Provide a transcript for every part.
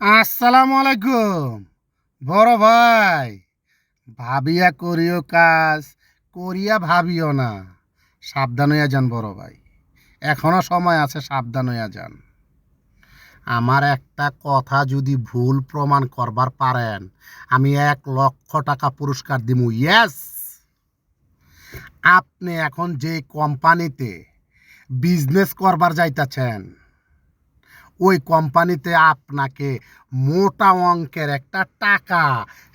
আসসালামু আলাইকুম। বড় ভাই, ভাবিয়া করিও কাজ, করিয়া ভাবিও না। সাবধান হইয়া যান বড় ভাই। এখনও সময় আছে, সাবধান হইয়া যান। আমার একটা কথা যদি ভুল প্রমাণ করবার পারেন, আমি এক লক্ষ টাকা পুরস্কার দিব ইয়েস আপনি এখন যে কোম্পানিতে বিজনেস করবার যাইতাছেন ওই কোম্পানিতে আপনাকে মোটা অঙ্কের একটা টাকা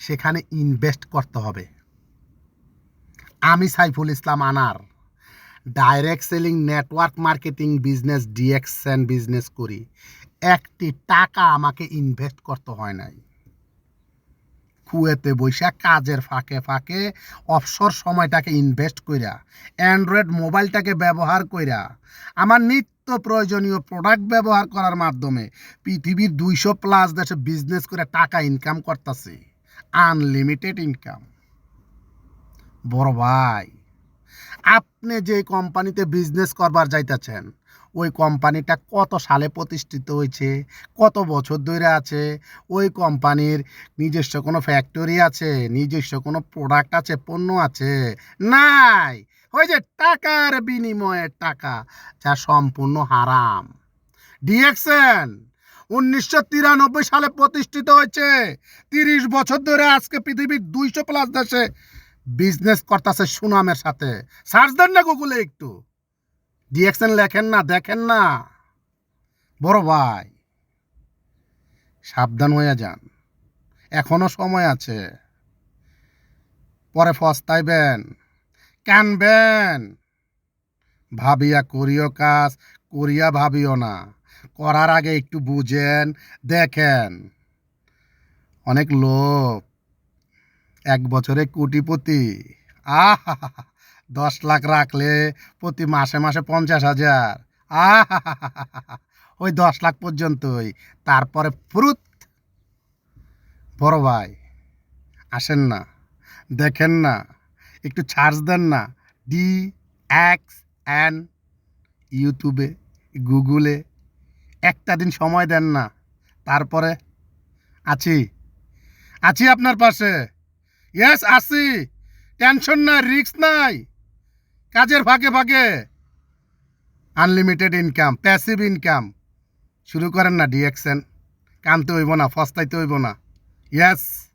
সেখানে ইনভেস্ট করতে হবে। আমি সাইফুল ইসলাম আনার। Direct selling network marketing business DXN business করি। একটি টাকা আমাকে ইনভেস্ট করতে হয় নাই। কুয়েতে বৈশা কাজের ফাঁকে ফাঁকে অবসর সময়টাকে ইনভেস্ট কইরা অ্যান্ড্রয়েড মোবাইলটাকে ব্যবহার কইরা, আমার নিত্য প্রয়োজনীয় প্রোডাক্ট ব্যবহার করার মাধ্যমে পৃথিবীর দুইশো প্লাস দেশে বিজনেস করে টাকা ইনকাম করতেছে। আনলিমিটেড ইনকাম বড় ভাই, আপনি যে কোম্পানিতে বিজনেস করবার যাইতেছেন, ওই কোম্পানিটা কত সালে প্রতিষ্ঠিত হয়েছে, কত বছর ধরে আছে, ওই কোম্পানির নিজস্ব কোনো ফ্যাক্টরি আছে, নিজস্ব কোনো প্রোডাক্ট আছে, পণ্য আছে, নাই। ওই যে টাকার বিনিময়ে টাকা, যা সম্পূর্ণ হারাম। ডিএক্সএন উনিশশো তিরানব্বই সালে প্রতিষ্ঠিত হয়েছে। তিরিশ বছর ধরে আজকে পৃথিবীর দুইশো প্লাস দেশে বিজনেস করতেছে সুনামের সাথে। সার্চ দেন না গুগলে একটু। ডিএক্সএন লেখেন না, দেখেন না। বড় ভাই, সাবধান হয়ে যান। এখনও সময় আছে। পরে ফস্তাইবেন। কানবেন। ভাবিয়া করিও কাজ, করিয়া ভাবিও না। করার আগে একটু বুঝেন, দেখেন। অনেক লোক এক বছরে কোটিপতি। আহ দশ লাখ রাখলে প্রতি মাসে মাসে পঞ্চাশ হাজার। আহ ওই দশ লাখ পর্যন্তই। তারপরে ফ্রুত। বড় ভাই, আসেন না, দেখেন না। একটু চার্জ দেন না। ডি অ্যাক্স এন ইউটিউবে গুগলে একটা দিন সময় দেন না। তারপরে, আছি। আছি আপনার পাশে। ইয়েস আছি। টেনশন নাই রিস্ক নাই। কাজের ফাঁকে ফাঁকে। আনলিমিটেড ইনকাম প্যাসিভ ইনকাম শুরু করেন না ডিএক্সএন কানতে হইব না, ফস্তাইতে হইব না। ইয়েস